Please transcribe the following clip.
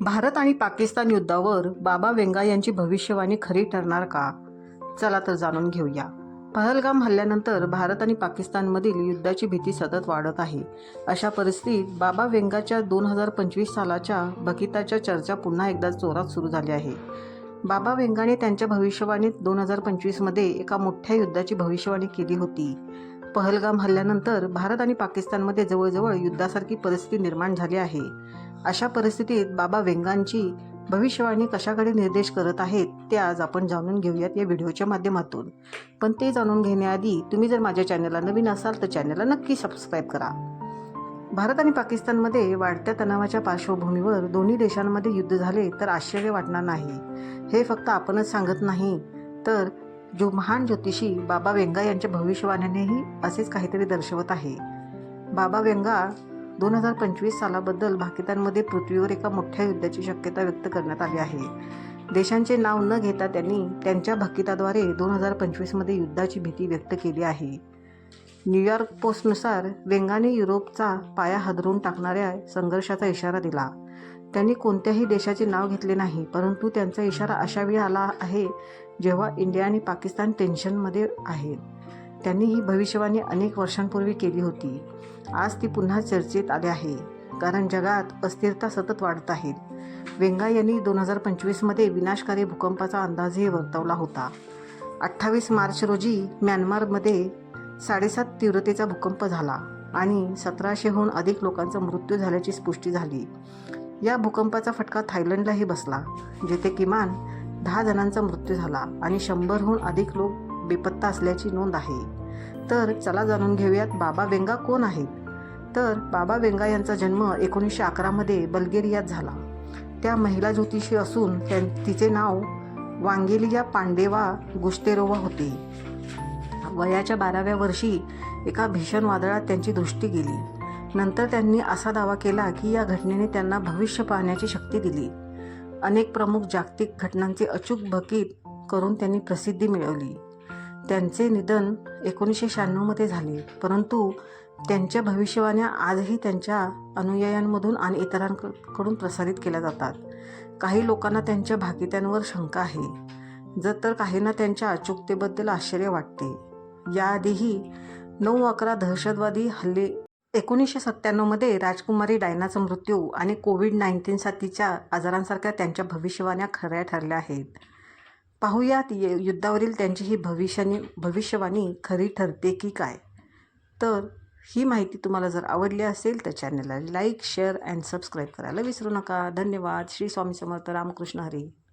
भारत आणि पाकिस्तान युद्धावर बाबा वेंगा यांची भविष्यवाणी खरी ठरणार का? चला तर जाणून घेऊया. पहलगाम हल्ल्यानंतर भारत आणि पाकिस्तानमधील युद्धाची भीती सतत वाढत आहे. अशा परिस्थितीत बाबा वेंगाच्या दोन हजार पंचवीस सालाच्या बकिताच्या चर्चा पुन्हा एकदा जोरात सुरू झाली आहे. बाबा वेंगाने त्यांच्या भविष्यवाणीत दोन हजार पंचवीसमध्ये एका मोठ्या युद्धाची भविष्यवाणी केली होती. पहलगाम हल्ल्यानंतर भारत आणि पाकिस्तानमध्ये जवळजवळ युद्धासारखी परिस्थिती निर्माण झाली आहे. अशा परिस्थितीत बाबा वेंगांची भविष्यवाणी कशाकडे निर्देश करत आहेत ते आज आपण जाणून घेऊयात या व्हिडिओच्या माध्यमातून. पण ते जाणून घेण्याआधी तुम्ही जर माझ्या चॅनलला नवीन असाल तर चॅनलला नक्की सबस्क्राईब करा. भारत आणि पाकिस्तानमध्ये वाढत्या तणावाच्या पार्श्वभूमीवर दोन्ही देशांमध्ये युद्ध झाले तर आश्चर्य वाटणार नाही. हे फक्त आपणच सांगत नाही. तर जो महान ज्योतिषी बाबा वेंगा यांच्या भविष्यवाणीनेही असेच काहीतरी दर्शवत आहे. बाबा वेंगा दोन हजार पंचवीस सालाबद्दल भाकितांमध्ये पृथ्वीवर एका मोठ्या युद्धाची शक्यता व्यक्त करण्यात आली आहे. देशांचे नाव न घेता त्यांनी त्यांच्या भाकिताद्वारे दोन हजार पंचवीसमध्ये युद्धाची भीती व्यक्त केली आहे. न्यूयॉर्क पोस्टनुसार वेंगाने युरोपचा पाया हादरून टाकणाऱ्या संघर्षाचा इशारा दिला. त्यांनी कोणत्याही देशाचे नाव घेतले नाही परंतु त्यांचा इशारा अशावेळी आला आहे जेव्हा इंडिया आणि पाकिस्तान टेन्शनमध्ये आहेत. त्यांनी ही भविष्यवाणी अनेक वर्षांपूर्वी केली होती. आज ती पुन्हा चर्चेत आली आहे कारण जगात अस्थिरता सतत वाढत आहेत वेंगा यांनी दोन हजार पंचवीसमध्ये विनाशकारी भूकंपाचा अंदाजही वर्तवला होता. अठ्ठावीस मार्च रोजी म्यानमारमध्ये साडेसात तीव्रतेचा भूकंप झाला आणि सतराशेहून अधिक लोकांचा मृत्यू झाल्याची पुष्टी झाली. या भूकंपाचा फटका थायलंडलाही बसला जेथे किमान दहा जणांचा मृत्यू झाला आणि शंभरहून अधिक लोक बेपत्ता असल्याची नोंद आहे. तर चला जाणून घेऊयात बाबा वेंगा कोण आहेत? तर बाबा वेंगा यांचा जन्म एकोणीसशे अकरामध्ये बल्गेरियात झाला. त्या महिला ज्योतिषी असून त्यां तिचे नाव वांगेलिया पांडेवा गुस्तेरोवा होते. वयाच्या बाराव्या वर्षी एका भीषण वादळात त्यांची दृष्टी गेली. नंतर त्यांनी असा दावा केला की या घटनेने त्यांना भविष्य पाहण्याची शक्ती दिली. अनेक प्रमुख जागतिक घटनांचे अचूक भकीत करून त्यांनी प्रसिद्धी मिळवली. त्यांचे निधन एकोणीसशे शहाण्णवमध्ये झाले. परंतु त्यांच्या भविष्यवाण्या आजही त्यांच्या अनुयायांमधून आणि इतरांकडून प्रसारित केल्या जातात. काही लोकांना त्यांच्या भाकित्यांवर शंका आहे. जर तर काहींना त्यांच्या अचूकतेबद्दल आश्चर्य वाटते. याआधीही नऊ अकरा दहशतवादी हल्ले एकोणीसशे सत्त्याण्णवमध्ये राजकुमारी डायनाचा मृत्यू आणि कोविड नाईन्टीन साथीच्या आजारांसारख्या त्यांच्या भविष्यवाण्या खऱ्या ठरल्या आहेत. पाहूयात ये- युद्धावरील त्यांची ही भविष्यानी भविष्यवाणी खरी ठरते की काय? तर ही माहिती तुम्हाला जर आवडली असेल तर चॅनलला लाईक शेअर अँड सबस्क्राईब करायला विसरू नका. धन्यवाद. श्री स्वामी समर्थ. रामकृष्ण हरी.